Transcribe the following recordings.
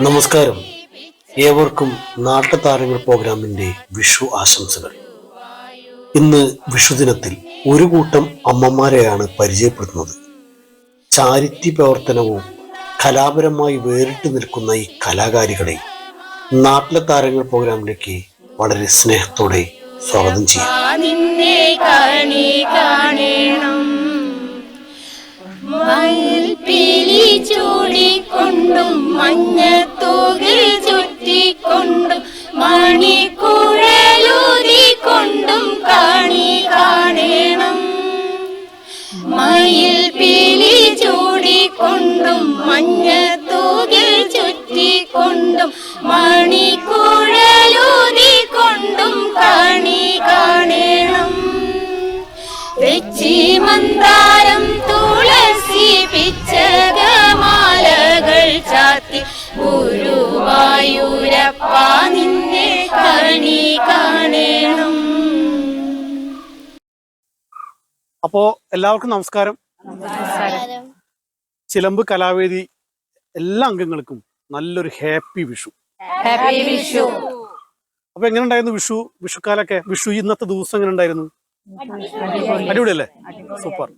നമസ്കാരം. ഏവർക്കും നാട്ടുതാരങ്ങൾ പ്രോഗ്രാമിന്റെ വിഷു ആശംസകൾ. ഇന്ന് വിഷുദിനത്തിൽ ഒരു കൂട്ടം അമ്മമാരെയാണ് പരിചയപ്പെടുത്തുന്നത്. ചാരിറ്റി പ്രവർത്തനവും കലാപരമായി വേറിട്ട് നിൽക്കുന്ന ഈ കലാകാരികളെ നാട്ടിലെ താരങ്ങൾ പ്രോഗ്രാമിലേക്ക് വളരെ സ്നേഹത്തോടെ സ്വാഗതം ചെയ്യും. പിലി ചൂടിക്കൊണ്ടും മഞ്ഞത്തോകിൽ ചുറ്റിക്കൊണ്ടും മണിക്കുഴലൂതിക്കൊണ്ടും കാണി കാണേണം. മയിൽ പീലി ചൂടിക്കൊണ്ടും മഞ്ഞത്തൂകിൽ ചുറ്റിക്കൊണ്ടും മണിക്കുഴലൂതിക്കൊണ്ടും കാണി കാണണം. തെച്ചി മന്ദാരം തുളസി പിച്ചകമാലകൾ ചാത്തി ഗുരുവായൂരപ്പ നിന്നെ കണി കാണണം. അപ്പോ എല്ലാവർക്കും നമസ്കാരം. ചിലമ്പ് കലാവേദി എല്ലാ അംഗങ്ങൾക്കും നല്ലൊരു ഹാപ്പി വിഷു. ഹാപ്പി വിഷു. അപ്പൊ എങ്ങനെ ഉണ്ടായിരുന്നു വിഷു? വിഷുക്കാലൊക്കെ വിഷു ഇന്നത്തെ ദിവസം എങ്ങനെ ഉണ്ടായിരുന്നു? അടിപൊളിയല്ലേ? സൂപ്പർ.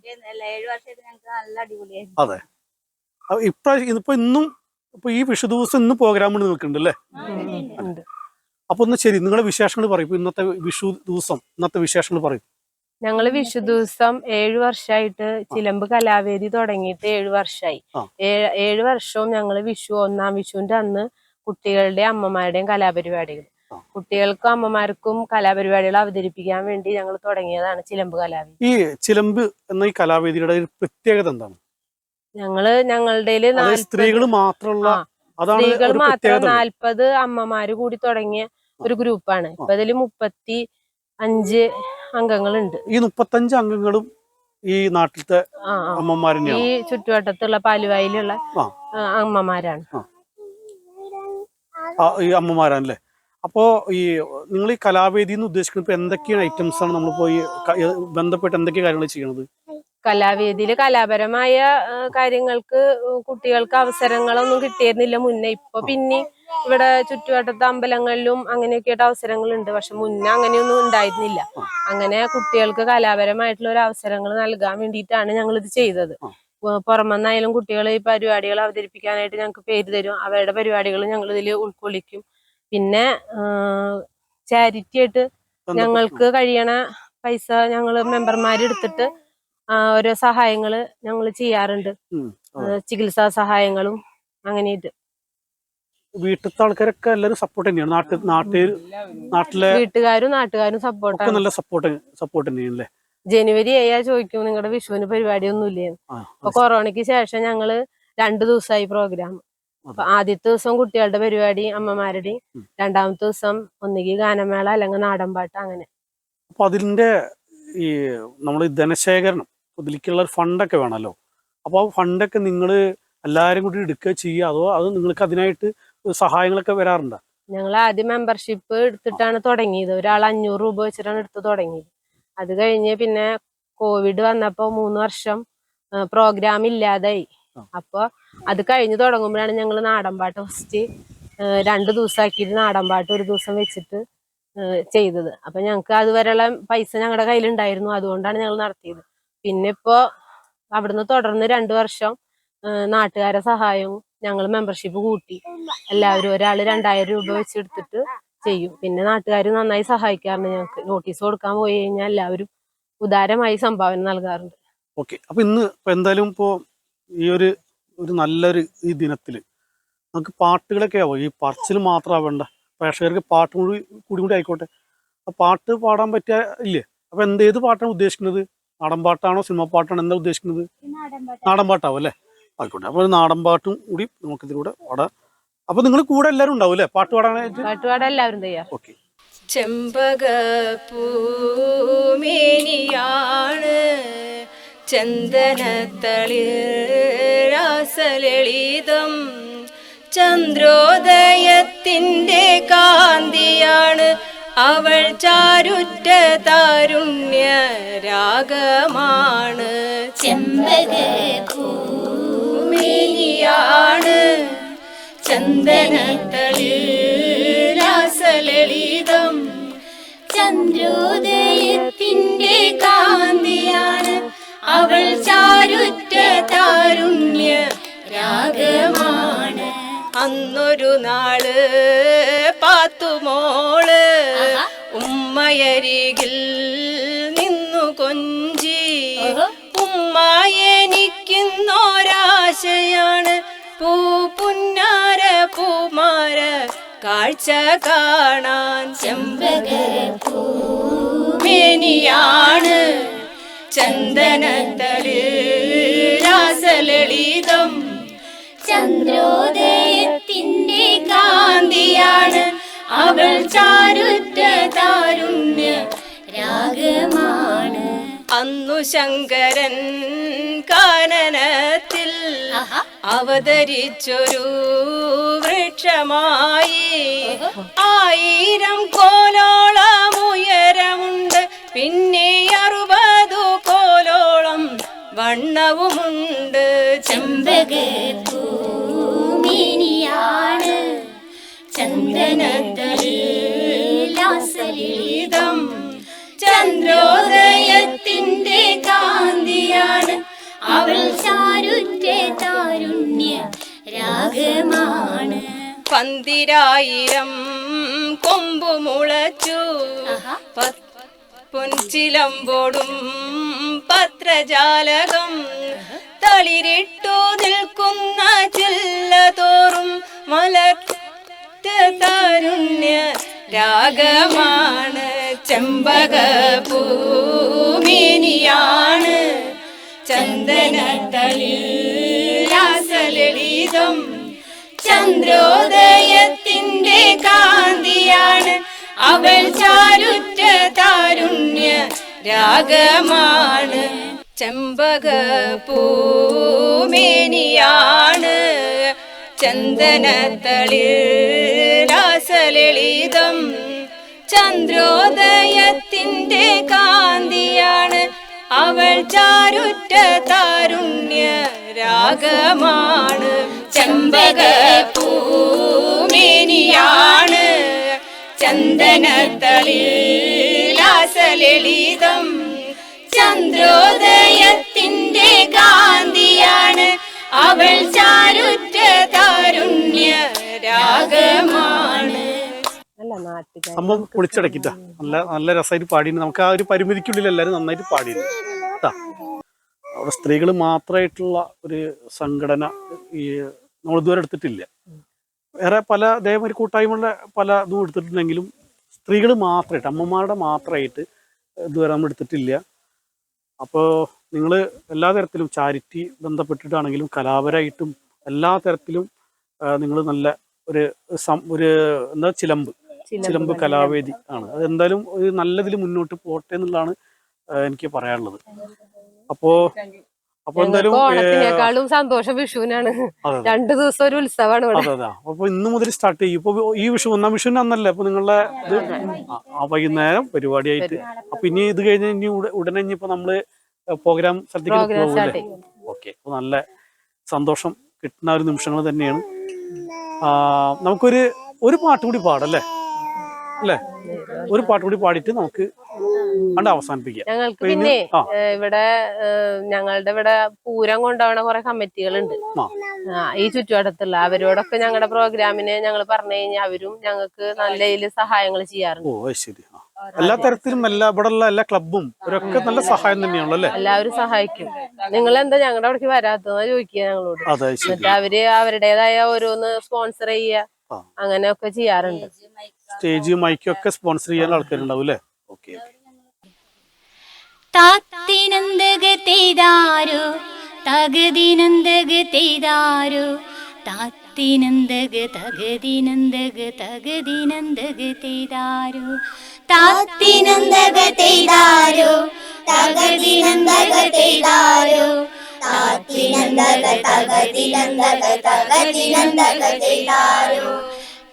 അതെ. ഇപ്രാവശ്യം ഇതിപ്പോ ഇന്നും ഇപ്പൊ ഈ വിഷു ദിവസം ഇന്ന് പ്രോഗ്രാം നിൽക്കുന്നുണ്ട് അല്ലേ അപ്പൊ ഒന്ന് ശരി നിങ്ങളുടെ വിശേഷങ്ങൾ പറയും. ഇപ്പൊ ഇന്നത്തെ വിഷു ദിവസം ഇന്നത്തെ വിശേഷങ്ങൾ പറയും. ഞങ്ങൾ വിഷു ദിവസം ഏഴു വർഷമായിട്ട് ചിലമ്പ് കലാവേദി തുടങ്ങിയിട്ട് ഏഴു വർഷമായി ഏഴ് വർഷവും ഞങ്ങൾ വിഷു ഒന്നാം വിഷുവിന്റെ അന്ന് കുട്ടികളുടെയും അമ്മമാരുടെയും കലാപരിപാടികൾ. കുട്ടികൾക്കും അമ്മമാർക്കും കലാപരിപാടികൾ അവതരിപ്പിക്കാൻ വേണ്ടി ഞങ്ങൾ തുടങ്ങിയതാണ് ചിലമ്പ് കലാവേദി ഈ ചിലമ്പ് എന്ന ഈ കലാവേദിയുടെ ഒരു പ്രത്യേകത എന്താണ്? ഞങ്ങൾ ഞങ്ങളുടെ സ്ത്രീകൾ മാത്രമുള്ള സ്ത്രീകൾ മാത്രം നാൽപ്പത് അമ്മമാര് കൂടി തുടങ്ങിയ ഒരു ഗ്രൂപ്പാണ്. ഇപ്പൊ അതിൽ മുപ്പത്തി അഞ്ച് അംഗങ്ങളുണ്ട്. ഈ മുപ്പത്തഞ്ച് അംഗങ്ങളും ഈ നാട്ടിലത്തെ. ഈ ചുറ്റുവട്ടത്തുള്ള പാലുവായിലുള്ള അമ്മമാരാണ്. അമ്മമാരാണല്ലേ? അപ്പോ ഈ നിങ്ങൾ ഈ കലാവേദി എന്ന് ഉദ്ദേശിക്കുന്നത് എന്തൊക്കെയാണ് ഐറ്റംസ് ആണ് നമ്മൾ പോയി ബന്ധപ്പെട്ട് എന്തൊക്കെ കാര്യങ്ങൾ ചെയ്യണത്? കലാവേദിയിൽ കലാപരമായ കാര്യങ്ങൾക്ക് കുട്ടികൾക്ക് അവസരങ്ങളൊന്നും കിട്ടിയിരുന്നില്ല മുന്നേ. ഇപ്പൊ പിന്നെ ഇവിടെ ചുറ്റുവട്ടത്തെ അമ്പലങ്ങളിലും അങ്ങനെയൊക്കെ ആയിട്ട് അവസരങ്ങളുണ്ട്. പക്ഷെ മുന്നേ അങ്ങനെയൊന്നും ഉണ്ടായിരുന്നില്ല. അങ്ങനെ കുട്ടികൾക്ക് കലാപരമായിട്ടുള്ള ഒരു അവസരങ്ങൾ നൽകാൻ വേണ്ടിയിട്ടാണ് ഞങ്ങൾ ഇത് ചെയ്തത് പുറമെന്നായാലും കുട്ടികൾ ഈ പരിപാടികൾ അവതരിപ്പിക്കാനായിട്ട് ഞങ്ങൾക്ക് പേര് തരും. അവരുടെ പരിപാടികൾ ഞങ്ങൾ ഇതിൽ ഉൾക്കൊള്ളിക്കും. പിന്നെ ചാരിറ്റി ആയിട്ട് ഞങ്ങൾക്ക് കഴിയണ പൈസ ഞങ്ങൾ ആ, ഓരോ സഹായങ്ങൾ ഞങ്ങൾ ചെയ്യാറുണ്ട്. ചികിത്സാ സഹായങ്ങളും അങ്ങനെയിട്ട് വീട്ടിലത്തെ ആൾക്കാരൊക്കെ എല്ലാവരും സപ്പോർട്ട് തന്നെയാണ്. നാട്ടിൽ നാട്ടിൽ നാട്ടിലെ വീട്ടുകാരും നാട്ടുകാരും സപ്പോർട്ട് നല്ല സപ്പോർട്ട് സപ്പോർട്ട് തന്നെയാണ് അല്ലേ ജനുവരി ഏഴാ ചോദിക്കും നിങ്ങളുടെ വിഷുവിന് പരിപാടി ഒന്നുമില്ലേ അപ്പൊ കൊറോണയ്ക്ക് ശേഷം ഞങ്ങൾ രണ്ടു ദിവസമായി പ്രോഗ്രാം അപ്പൊ ആദ്യത്തെ ദിവസം കുട്ടികളുടെ പരിപാടി അമ്മമാരുടെ രണ്ടാമത്തെ ദിവസം ഒന്നുകിൽ ഗാനമേള അല്ലെങ്കിൽ നാടൻപാട്ട് അങ്ങനെ. അപ്പൊ അതിന്റെ ഈ നമ്മൾ ധനശേഖരണം ഇതിലേക്കുള്ള ഫണ്ടൊക്കെ വേണമല്ലോ. അപ്പൊ ആ ഫണ്ടൊക്കെ നിങ്ങൾ എല്ലാരും കൂടി എടുക്കുക ചെയ്യുക അതോ അത് നിങ്ങൾക്ക് അതിനായിട്ട് സഹായങ്ങളൊക്കെ വരാറുണ്ടോ? ഞങ്ങൾ ആദ്യം മെമ്പർഷിപ്പ് എടുത്തിട്ടാണ് തുടങ്ങിയത്. ഒരാൾ അഞ്ഞൂറ് രൂപ വെച്ചിട്ടാണ് എടുത്ത് തുടങ്ങിയത്. അത് കഴിഞ്ഞ് പിന്നെ കോവിഡ് വന്നപ്പോ മൂന്ന് വർഷം പ്രോഗ്രാം ഇല്ലാതായി. ആ. അപ്പൊ അത് കഴിഞ്ഞ് തുടങ്ങുമ്പോഴാണ് ഞങ്ങൾ നാടൻപാട്ട് ഫസ്റ്റ് രണ്ട് ദിവസമാക്കിയിട്ട് നാടൻപാട്ട് ഒരു ദിവസം വെച്ചിട്ട് ചെയ്തത്. അപ്പൊ ഞങ്ങൾക്ക് അതുവരെയുള്ള പൈസ ഞങ്ങളുടെ കയ്യിലുണ്ടായിരുന്നു. അതുകൊണ്ടാണ് ഞങ്ങൾ നടത്തിയത്. പിന്നെ ഇപ്പോ അവിടുന്ന് തുടർന്ന് രണ്ടു വർഷം നാട്ടുകാരെ സഹായവും ഞങ്ങൾ മെമ്പർഷിപ്പ് കൂട്ടി. എല്ലാവരും ഒരാൾ രണ്ടായിരം രൂപ വെച്ചെടുത്തിട്ട് ചെയ്യും. പിന്നെ നാട്ടുകാർ നന്നായി സഹായിക്കാറുണ്ട് ഞങ്ങൾക്ക് നോട്ടീസ് കൊടുക്കാൻ പോയി കഴിഞ്ഞാൽ എല്ലാവരും ഉദാരമായി സംഭാവന നൽകാറുണ്ട്. ഓക്കെ. അപ്പൊ ഇന്ന് എന്തായാലും ഇപ്പോ ഈ ഒരു ഒരു നല്ലൊരു ഈ ദിനത്തിൽ നമുക്ക് പാട്ടുകളൊക്കെ ആവും? ഈ പറച്ചിൽ മാത്രമാവേണ്ട പ്രേക്ഷകർക്ക് പാട്ട് കൂടി കൂടി കൂടി ആയിക്കോട്ടെ. ആ പാട്ട് പാടാൻ പറ്റിയ ഇല്ലേ? അപ്പൊ എന്ത് ഏത് പാട്ടാണ് ഉദ്ദേശിക്കുന്നത്? നാടൻ പാട്ടാണോ സിനിമ പാട്ടാണോ? എന്താ ഉദ്ദേശിക്കുന്നത്? നാടൻ പാട്ടാവും അല്ലേ? ആയിക്കോട്ടെ. അപ്പോൾ നാടൻ പാട്ടും കൂടി നമുക്കിതിലൂടെ പാടാം. അപ്പൊ നിങ്ങൾ കൂടെ എല്ലാവരും ഉണ്ടാവും അല്ലേ? പാട്ട് പാടാനായിട്ട്? പാട്ടുപാടാൻ എല്ലാവരും തയ്യാർ ഓക്കെ. ചെമ്പകപ്പൂമേനിയാണ് ചന്ദനത്തളിരാസലളിതം ചന്ദ്രോദയത്തിന്റെ കാന്തിയാണ് അവൾ ചാരുറ്റ താരുണ്യ രാഗമാണ് ചെമ്പകൂമിയാണ് മേനിയാണ് ചന്ദനത്തളിരാസലളിതം ചന്ദ്രോദയത്തിന്റെ കാന്തിയാണ് അവൾ ചാരുറ്റ താരുണ്യ രാഗമാണ്. അന്നൊരു നാൾ പാത്തുമോൾ ഉമ്മയരികിൽ നിന്നു കൊഞ്ചി. ഉമ്മായെനിക്കുന്നൊരാശയാണ് പൂ പുന്നാര പൂമാര കാഴ്ച കാണാൻ ചെമ്പക പൂമേനിയാണ് ചന്ദനത്തളിരാസലളിതം ചന്ദ്രോദയത്തിന്റെ കാന്തിയാണ് അവൾ ചാരുറ്റ താരുണ്യ രാഗമാണ്. അന്നു ശങ്കരൻ കാനനത്തിൽ അവതരിച്ചൊരു വൃക്ഷമായി. ആയിരം കോലോളമുയരമുണ്ട് പിന്നെ അറുപതു വണ്ണവുമുണ്ട്. ചെമ്പകൂമിനിയാണ് പൂമിനിയാണ് ചന്ദനത്തളിലാസലിതം. ചന്ദ്രോദയത്തിന്റെ കാന്തിയാണ്. അവൾ ചാരുറ്റെ താരുണ്യ രാഗമാണ്. പന്തിരായിരം കൊമ്പു മുളച്ചു. പൊൻചിലമ്പോടും പത്രജാലകം തളിരിട്ടു നിൽക്കുന്ന ചില്ലതോറും മലർത്ത താരുണ്യ രാഗമാണ് ചെമ്പക പൂമിനിയാണ് ചന്ദനത്തളിരാസലളിതം ചന്ദ്രോദയത്തിന്റെ കാന്തിയാണ്. അവൾ ചാരുറ്റ താരുണ്യ രാഗമാണ്. ചെമ്പക പൂമേനിയാണ്. ചന്ദനത്തളിരാസലളിതം ചന്ദ്രോദയത്തിന്റെ കാന്തിയാണ്. അവൾ ചാരുറ്റ താരുണ്യ രാഗമാണ്. ചെമ്പക പൂമേനിയാണ്. ചന്ദനത്തളിലാസലളിതം ചന്ദ്രോദയത്തിന്റെ കാന്തിയാണ് അവൾ ചാരുറ്റ താരുണ്യ രാഗമാണ്. സംഭവം പൊളിച്ചടക്കിട്ടാ. നല്ല നല്ല രസമായിട്ട് പാടിയിരുന്നു നമുക്ക് ആ ഒരു പരിമിതിക്കുള്ളിൽ എല്ലാവരും നന്നായിട്ട് പാടിയിരുന്നു കേട്ടാ അവിടെ സ്ത്രീകൾ മാത്രമായിട്ടുള്ള ഒരു സംഘടന ഈ നമ്മൾ ഇതുവരെ എടുത്തിട്ടില്ല. വേറെ പല ദേവരി കൂട്ടായ്മകളുടെ പല ഇതും എടുത്തിട്ടുണ്ടെങ്കിലും സ്ത്രീകൾ മാത്രമായിട്ട് അമ്മമാരുടെ മാത്രമായിട്ട് ഇതുവരെ നമ്മൾ എടുത്തിട്ടില്ല. അപ്പോൾ നിങ്ങൾ എല്ലാ തരത്തിലും ചാരിറ്റി ബന്ധപ്പെട്ടിട്ടാണെങ്കിലും കലാപരമായിട്ടും എല്ലാ തരത്തിലും നിങ്ങൾ നല്ല ഒരു സം- ഒരു എന്താ ചിലമ്പ്. ചിലമ്പ് കലാവേദി ആണ്. അത് എന്തായാലും ഒരു നല്ലതിൽ മുന്നോട്ട് പോട്ടെ എന്നുള്ളതാണ് എനിക്ക് പറയാനുള്ളത്. അപ്പോ അപ്പൊ എന്തായാലും ഓണത്തിനേക്കാളും സന്തോഷം വിഷുവിനാണ്. രണ്ടു ദിവസം ഒരു ഉത്സവമാണ് അതെ അതെ. അപ്പൊ ഇന്ന് മുതൽ സ്റ്റാർട്ട് ചെയ്യും. ഇപ്പൊ ഈ വിഷു ഒന്നാം വിഷുവിന് അന്നല്ലേ? അപ്പൊ നിങ്ങളുടെ ഇത് വൈകുന്നേരം പരിപാടിയായിട്ട്. അപ്പൊ ഇനി ഇത് കഴിഞ്ഞ ഇനി ഉട- ഉടനെ ഇനിയിപ്പോ നമ്മൾ പ്രോഗ്രാം സ്ഥലത്തേക്ക് പ്രോഗ്രാം സ്റ്റാർട്ട് പോകൂലേ ഓക്കെ അപ്പൊ നല്ല സന്തോഷം കിട്ടുന്ന ഒരു നിമിഷങ്ങൾ തന്നെയാണ്. നമുക്കൊരു ഒരു പാട്ട് കൂടി പാടല്ലേ അല്ലേ? ഒരു പാട്ട് കൂടി പാടിയിട്ട് നമുക്ക് കണ്ട് അവസാനിപ്പിക്കാം ഞങ്ങൾക്ക് പിന്നെ- ഇവിടെ ഞങ്ങളുടെ ഇവിടെ പൂരം കൊണ്ടുപോകണ കുറെ കമ്മിറ്റികളുണ്ട്. ഈ ചുറ്റുവട്ടത്തുള്ള അവരോടൊക്കെ ഞങ്ങളുടെ പ്രോഗ്രാമിന് ഞങ്ങൾ പറഞ്ഞു കഴിഞ്ഞാൽ അവരും ഞങ്ങൾക്ക് നല്ല രീതിയിൽ സഹായങ്ങൾ ചെയ്യാറുണ്ട്. ഓ ശരി. എല്ലാ തരത്തിലും എല്ലാ ഇവിടെ ഉള്ള എല്ലാ ക്ലബും ഇവരൊക്കെ നല്ല സഹായം തന്നെയാണല്ലോ അല്ലേ? എല്ലാവരും സഹായിക്കും. നിങ്ങൾ എന്താ ഞങ്ങളുടെ അവിടേക്ക് വരാത്തതെന്ന് ചോദിക്കുക ഞങ്ങളോട്. എന്നിട്ട് അവർ അവരുടേതായ ഓരോന്ന് സ്പോൺസർ ചെയ്യുക. അങ്ങനെയൊക്കെ ചെയ്യാറുണ്ട്. സ്റ്റേജ് മൈക്കും ഒക്കെ സ്പോൺസർ ചെയ്യാൻ ആൾക്കാരുണ്ടാവും അല്ലേ? ഓക്കെ. താത്തിനന്തക തെയ്താരോ തകതിനന്തക തെയ്താരോ. താത്തിനന്തക തകതിനന്തക തകതിനന്തക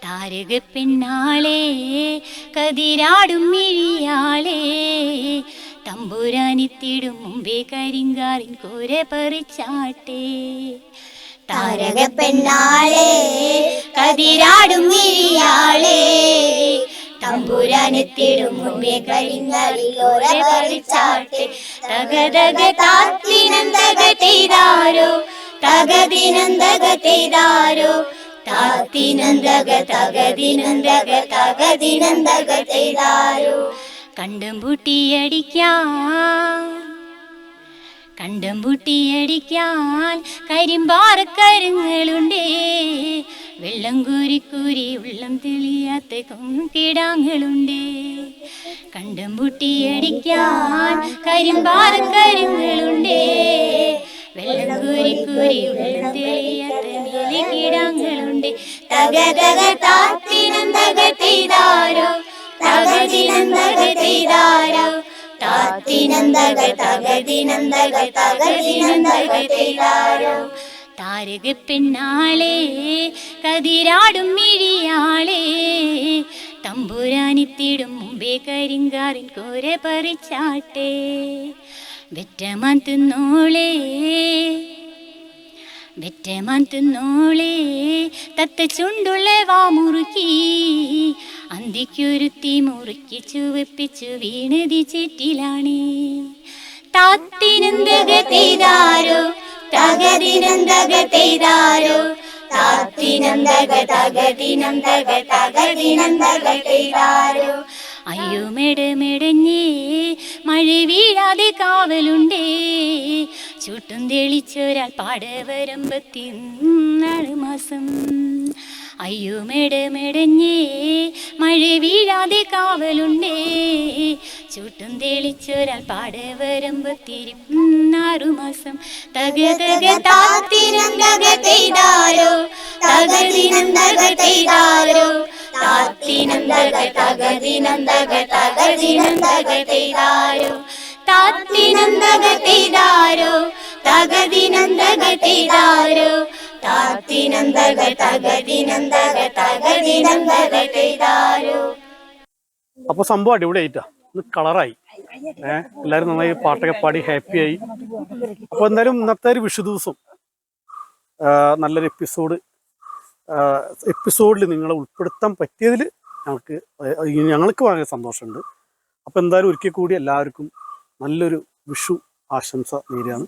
താരക പെണ്ണാളേ കതിരാടും മിഴിയാളെ തമ്പുരാനിത്തിടും മുമ്പേ കരിങ്കാറിൻ കോരെ പറിച്ചാട്ടേ. താരക പെണ്ണാളെ കതിരാടും വിരിയാളെ തമ്പുരാനെത്തിടും മുമ്പേ കരിങ്ങറിയോരെ പറിച്ചാട്ടെ. തകതക താത്തിനന്തക ചെയ്താരോ? തകതിനന്തക ചെയ്താരോ? താത്തിനന്തക തകതിനന്തക തകതിനന്തക ചെയ്താരോ? കണ്ടും പൂട്ടിയടിക്കാൻ കണ്ടും പൂട്ടിയടിക്കാൻ കരിമ്പാറക്കരുങ്ങളുണ്ടേ വെള്ളം കൂരി ഉള്ളം തെളിയാത്ത കിടാങ്ങളുണ്ടേ കണ്ടും പൂട്ടിയടിക്കാൻ കരിമ്പാറക്കരുങ്ങളുണ്ടേ വെള്ളം കൂരി ഉള്ളം തെളിയാത്ത കിടാങ്ങളുണ്ട് തക തക ചെയ്താരോ തകതിനന്തക ചെയ്താരോ താത്തിനന്തക തകതിനന്തക തകതിനന്തക ചെയ്താരോ താരക പെണ്ണാളെ കതിരാടും മിഴിയാളെ തമ്പുരാനിത്തിടും മുമ്പേ കരിങ്കാറിൻ കോര പറിച്ചാട്ടെ. വെറ്റമാൻ തിന്നോളേ വെറ്റമാൻ തിന്നോളേ തത്ത ചുണ്ടുള്ള വാ മുറുക്കി. അന്തിക്കൊരുത്തി മുറുക്കി ചുവപ്പിച്ചു വീണതി ചെറ്റിലാണ്. താത്തിനന്തക ചെയ്താരോ തകതിനന്തക ചെയ്താരോ താത്തിനന്തക തകതിനന്തക തകതിനന്തക ചെയ്താരോ അയ്യോ മെടമെടഞ്ഞേ മഴ വീഴാതെ കാവലുണ്ടേ. ചുട്ടും തെളിച്ചൊരാൾ പാടവരമ്പത്തി നാല് മാസം. അയ്യോ മെടമെടഞ്ഞേ മഴ വീഴാതെ കാവലുണ്ടേ. ചുട്ടും തെളിച്ചൊരാൾ പാടവരമ്പത്തിരിപ്പുന്നാറു മാസം. തക തക താത്തിനന്തക ചെയ്താരോ തകതിനന്തക ചെയ്താരോ താത്തിനന്തക തകതിനന്തക തക ചെയ്താരോ തക ചെയ്താരോ തകതിനന്തക തകതിനന്തകട്ടിടാരോ താത്തിനന്തക തകതിനന്തക തകതിനന്തകട്ടിടാരോ അപ്പൊ സംഭവം അടിപൊളിയായിട്ടാ. ഒന്ന് കളറായി. ഏഹ് എല്ലാരും നന്നായി പാട്ടൊക്കെ പാടി ഹാപ്പിയായി. അപ്പൊ എന്തായാലും ഇന്നത്തെ ഒരു വിഷു ദിവസം നല്ലൊരു എപ്പിസോഡ് എപ്പിസോഡിൽ നിങ്ങളെ ഉൾപ്പെടുത്താൻ പറ്റിയതിൽ ഞങ്ങൾക്ക് ഞങ്ങൾക്ക് വളരെ സന്തോഷമുണ്ട്. അപ്പൊ എന്തായാലും ഒരിക്കൽ കൂടി എല്ലാവർക്കും നല്ലൊരു വിഷു ആശംസ നേരെയാണ്